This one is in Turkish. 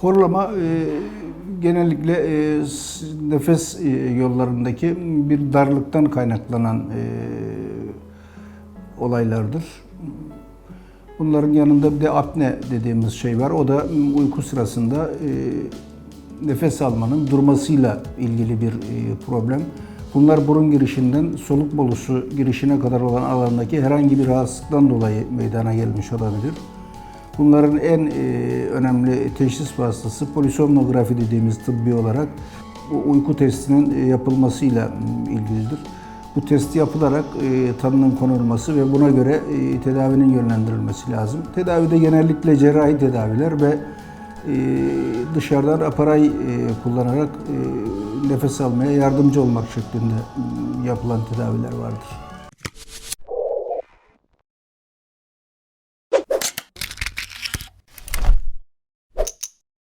Horlama e, genellikle e, nefes e, yollarındaki bir darlıktan kaynaklanan olaylardır. Bunların yanında bir de apne dediğimiz şey var. O da uyku sırasında nefes almanın durmasıyla ilgili bir problem. Bunlar burun girişinden soluk borusu girişine kadar olan alandaki herhangi bir rahatsızlıktan dolayı meydana gelmiş olabilir. Bunların en e, önemli teşhis vasıtası polisomnografi dediğimiz tıbbi olarak bu uyku testinin e, yapılmasıyla ilgilidir. Bu test yapılarak e, tanının konulması ve buna göre tedavinin yönlendirilmesi lazım. Tedavide genellikle cerrahi tedaviler ve dışarıdan aparay kullanarak nefes almaya yardımcı olmak şeklinde yapılan tedaviler vardır.